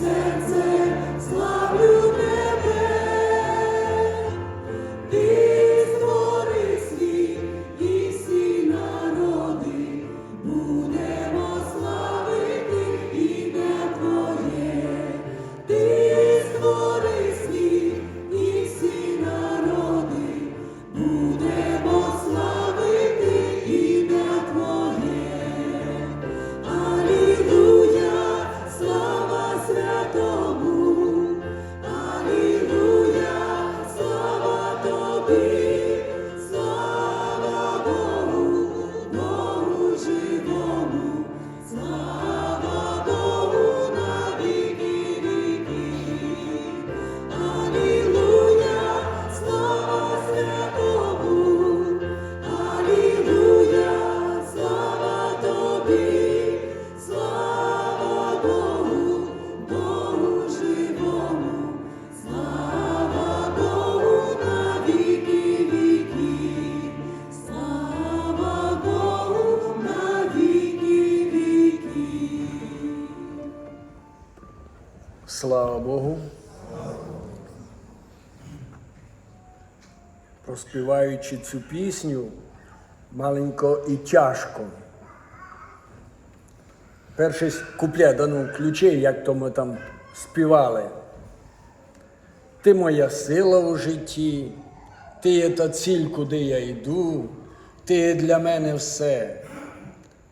серце слава. Слава Богу. Проспіваючи цю пісню маленько і тяжко. Перший куплет, а ну, ключі, як то ми там співали. Ти моя сила у житті, ти є та ціль, куди я йду, ти є для мене все.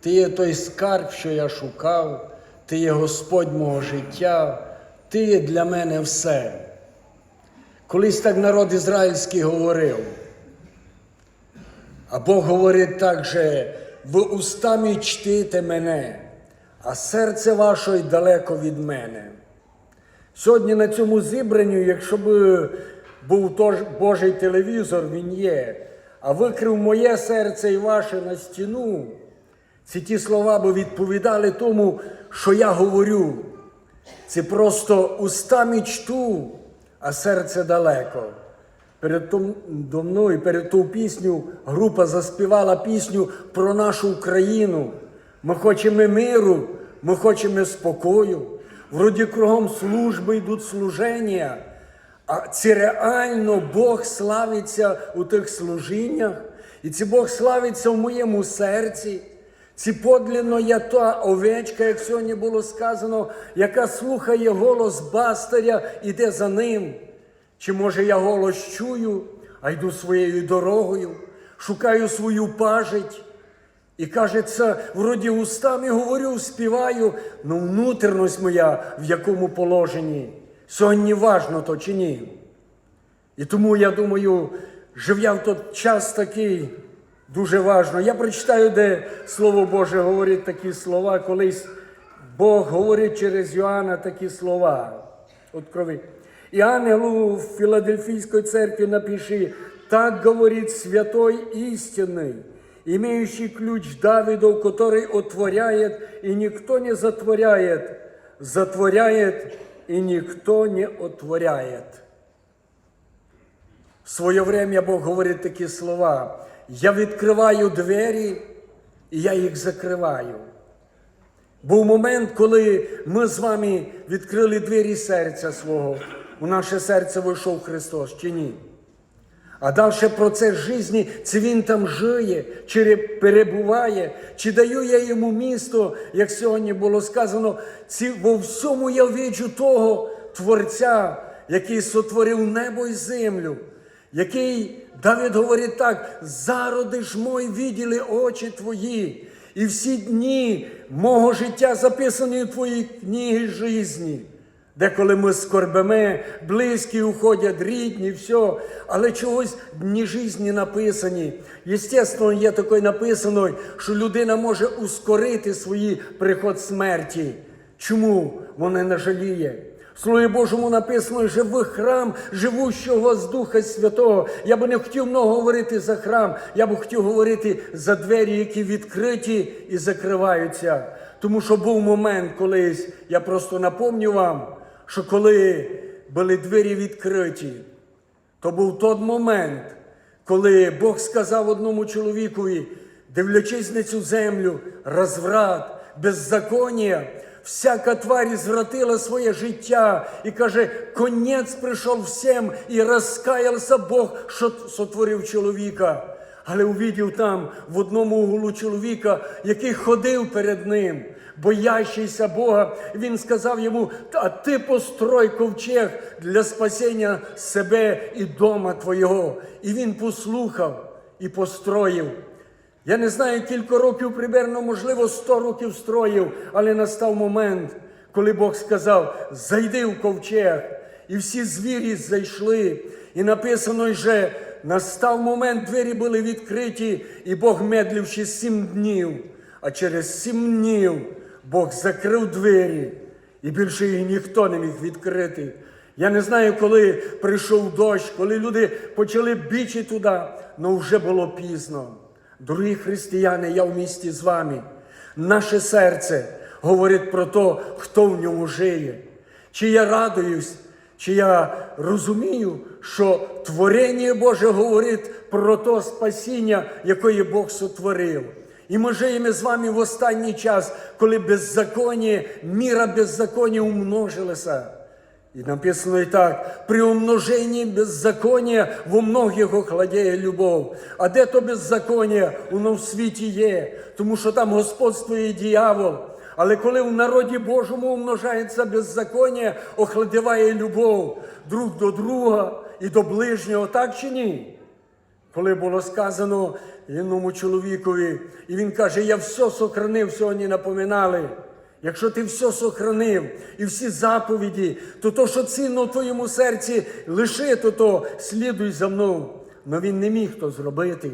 Ти є той скарб, що я шукав, ти є Господь мого життя, ти для мене все. Колись так народ ізраїльський говорив, а Бог говорить так же, ви устами чтите мене, а серце ваше далеко від мене. Сьогодні на цьому зібранні, якщо б був Божий телевізор, він є, а викрив моє серце і ваше на стіну, ці ті слова би відповідали тому, що я говорю. Це просто устами чту, а серце далеко. Перед до мною, перед ту пісню група заспівала пісню про нашу Україну. Ми хочемо миру, ми хочемо спокою. Вроді кругом служби йдуть служення, а це реально Бог славиться у тих служіннях, і це Бог славиться в моєму серці. Ці подлинно я та овечка, як сьогодні було сказано, яка слухає голос бастаря, іде за ним. Чи може я голос чую, а йду своєю дорогою, шукаю свою пажить. І кажеться, вроді устами говорю, співаю, ну внутрішність моя в якому положенні. Сьогодні важно то чи ні. І тому я думаю, живя в той час такий, дуже важно. Я прочитаю, де Слово Боже говорить такі слова, колись Бог говорить через Йоанна такі слова. Открови. І ангелу Филадельфийской церкви напиши, так говорит святой истинный, имеющий ключ Давидов, который отворяет, и никто не затворяет, затворяет, и никто не отворяет. В своє время Бог говорить такі слова. Я відкриваю двері, і я їх закриваю. Був момент, коли ми з вами відкрили двері серця свого. У наше серце вийшов Христос чи ні? А далі процес життя, це Він там жиє, чи перебуває, чи даю я йому місто, як сьогодні було сказано, ці, во всьому я виджу того Творця, який сотворив небо і землю, який Давид говорить так: зародиш мой, виділи очі твої, і всі дні мого життя записані у твоїй книгі житті. Деколи ми скорбимо, близькі уходять, рідні, все, але чогось дні житті написані. Єстественно, є таке написано, що людина може ускорити свій приход смерті. Чому вона не жаліє? Слові Божому написано, живий храм живущого з Духа Святого. Я би не хотів много говорити за храм, я би хотів говорити за двері, які відкриті і закриваються. Тому що був момент колись, я просто напомню вам, що коли були двері відкриті, то був той момент, коли Бог сказав одному чоловікові, дивлячись на цю землю, розврат, беззаконня, всяка тварь звратила своє життя і каже, конець прийшов всім, і розкаявся Бог, що сотворив чоловіка. Але увидів там в одному углу чоловіка, який ходив перед ним, боящийся Бога, він сказав йому: А ти построй ковчег для спасіння себе і дома твого. І він послухав і построїв. Я не знаю, кілька років примерно, можливо, сто років строїв, але настав момент, коли Бог сказав: зайди в ковчег. І всі звірі зайшли. І написано, що настав момент, двері були відкриті, і Бог медливши сім днів. А через сім днів Бог закрив двері, і більше їх ніхто не міг відкрити. Я не знаю, коли прийшов дощ, коли люди почали бічі туди, але вже було пізно. Дорогі християни, я в місті з вами. Наше серце говорить про те, хто в ньому жиє. Чи я радуюсь, чи я розумію, що творення Боже говорить про те спасіння, яке Бог сотворив. І ми живемо з вами в останній час, коли беззаконня, міра беззаконня умножилася. І написано і так: при умноженні беззаконня во многих охладіє любов. А де то беззаконня? Воно в світі є, тому що там господствує диявол. Але коли в народі Божому умножається беззаконня, охладіває любов друг до друга і до ближнього, так чи ні? Коли було сказано іному чоловікові, і він каже: Я все сохранив, сьогодні напоминали. Якщо ти все сохранив і всі заповіді, то то, що цінно в твоєму серці, лиши то, то слідуй за мною. Но він не міг то зробити.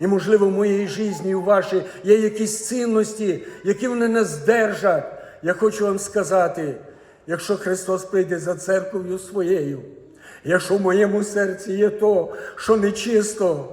І, можливо, в моїй житті, і у вашій є якісь цінності, які вони не здержать. Я хочу вам сказати, якщо Христос прийде за церков'ю своєю, якщо в моєму серці є то, що нечисто,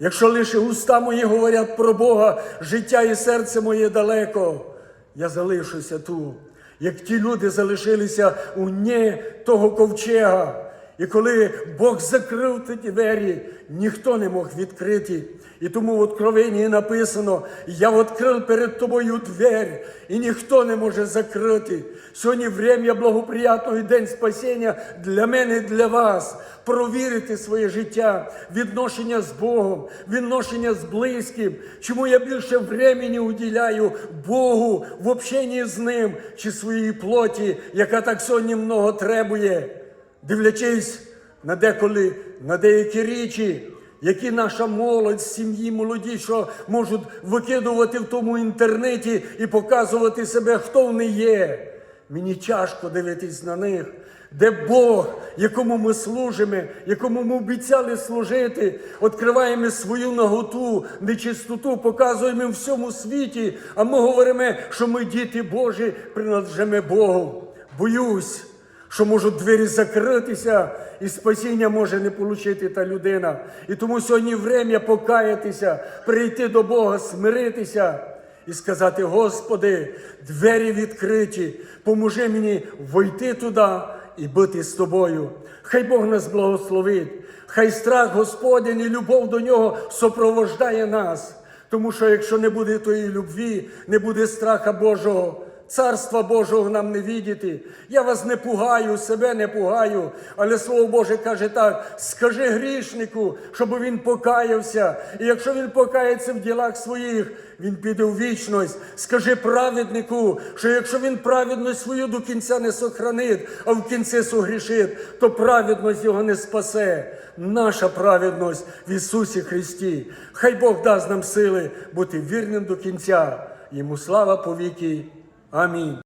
якщо лише уста мої говорять про Бога, життя і серце моє далеко, я залишуся тут. Як ті люди залишилися у дні того ковчега. І коли Бог закрив ті двері, ніхто не мог відкрити. І тому в Откровенні написано: Я відкрив перед тобою двері, і ніхто не може закрити. Сьогодні время благоприятного день спасіння для мене і для вас. Провірити своє життя, відношення з Богом, відношення з близьким. Чому я більше времени уділяю Богу в общенні з Ним чи своїй плоті, яка так сьогодні много требує дивлячись на деколи на деякі речі, які наша молодь, сім'ї молоді, що можуть викидувати в тому інтернеті і показувати себе, хто вони є. Мені тяжко дивитись на них, де Бог, якому ми служимо, якому ми обіцяли служити, відкриваємо свою наготу, нечистоту, показуємо всьому світі, а ми говоримо, що ми діти Божі, принадлежимо Богу. Боюсь що можуть двері закритися, і спасіння може не отримати та людина. І тому сьогодні время покаятися, прийти до Бога, смиритися і сказати: Господи, двері відкриті, поможи мені войти туди і бути з тобою. Хай Бог нас благословить, хай страх Господень і любов до нього сопровождає нас. Тому що якщо не буде тої любві, не буде страха Божого. Царства Божого нам не відіти. Я вас не пугаю, себе не пугаю. Але Слово Боже каже так: скажи грішнику, щоб він покаявся. І якщо він покається в ділах своїх, він піде в вічність. Скажи праведнику, що якщо він праведність свою до кінця не сохранить, а в кінці согрішить, то праведність його не спасе. Наша праведність в Ісусі Христі. Хай Бог дасть нам сили бути вірним до кінця. Йому слава повіки. I mean.